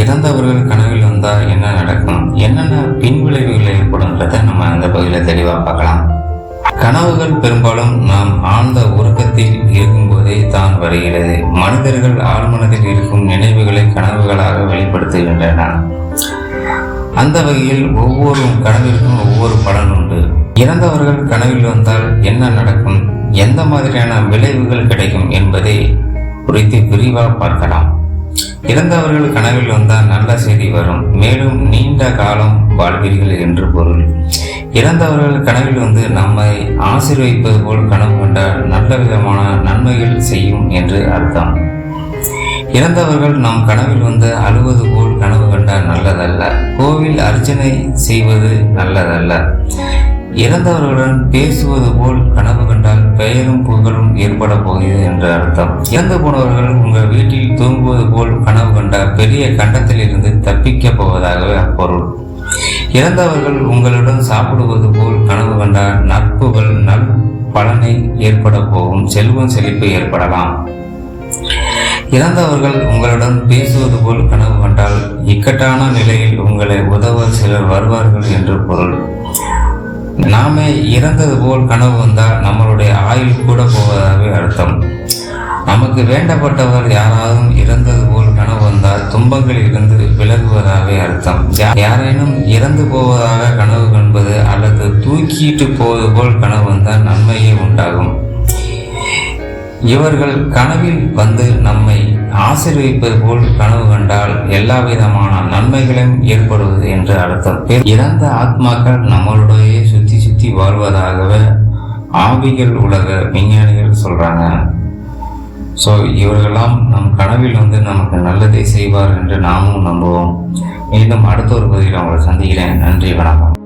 இறந்தவர்கள் கனவில் வந்தால் என்ன நடக்கும்? என்னென்ன பின்விளைவுகள் ஏற்படும்ன்றதை நம்ம அந்த பகுதியில் தெளிவாக பார்க்கலாம். கனவுகள் பெரும்பாலும் நாம் ஆழ்ந்த உறக்கத்தில் இருக்கும்போதே தான் வருகிறது. மனிதர்கள் ஆழ்மனதில் இருக்கும் நினைவுகளை கனவுகளாக வெளிப்படுத்துகின்றன. அந்த வகையில் ஒவ்வொரு கனவிற்கும் ஒவ்வொரு பலன் உண்டு. இறந்தவர்கள் கனவில் வந்தால் என்ன நடக்கும்? எந்த மாதிரியான விளைவுகள் கிடைக்கும் என்பதை குறித்து விரிவாக பார்க்கலாம். இறந்தவர்கள் கனவில் வந்தால் நல்ல செய்தி வரும். மேலும் நீண்ட காலம் வாழ்வீர்கள் என்று பொருள். இறந்தவர்கள் கனவில் வந்து நம்மை ஆசீர்வதிப்பது போல் கனவு கண்டால் நல்ல விதமான நன்மைகள் செய்யும் என்று அர்த்தம். இறந்தவர்கள் நம் கனவில் வந்து அழுவது போல் கனவு கண்டால் நல்லதல்ல. கோவில் அர்ச்சனை செய்வது நல்லதல்ல. இறந்தவர்களுடன் பேசுவது போல் கனவு கண்டால் பெயரும் புகழும் ஏற்பட போகிறது என்று அர்த்தம். இறந்து போனவர்கள் உங்கள் வீட்டில் தூங்குவது போல் கனவு கண்டால் பெரிய கண்டத்திலிருந்து தப்பிக்கப் போவதாகவே அப்பொருள். இறந்தவர்கள் உங்களுடன் சாப்பிடுவது போல் கனவு கண்டால் நட்புகள் நல் பலனை ஏற்பட போகும் செல்வம் செழிப்பு ஏற்படலாம். இறந்தவர்கள் உங்களுடன் பேசுவது போல் கனவு கண்டால் இக்கட்டான நிலையில் உங்களை உதவ சிலர் வருவார்கள் என்று பொருள். நாமே இறந்தது போல் கனவு வந்தால் நம்மளுடைய ஆயுள் கூட போவதாகவே அர்த்தம். நமக்கு வேண்டப்பட்டவர் யாராவது இறந்தது போல் கனவு வந்தால் துன்பங்களில் இருந்து விலகுவதாகவே அர்த்தம் யாரேனும் இறந்து போவதாக கனவு காண்பது அல்லது தூக்கிட்டு போவது போல் கனவு வந்தால் நன்மையே உண்டாகும். இவர்கள் கனவில் வந்து நம்மை ஆசிர்விப்பது போல் கனவு கண்டால் எல்லா விதமான நன்மைகளும் ஏற்படுவது என்று அர்த்தம். இறந்த ஆத்மாக்கள் நம்மளுடைய சுத்தி சுத்தி வாழ்வதாகவே ஆவிகள் உலக விஞ்ஞானிகள் சொல்றாங்க. ஸோ இவர்களெல்லாம் நம் கனவில் வந்து நமக்கு நல்லதை செய்வார் என்று நாமும் நம்புவோம். மீண்டும் அடுத்த ஒரு பகுதியில் உங்களை சந்திக்கிறேன். நன்றி வணக்கம்.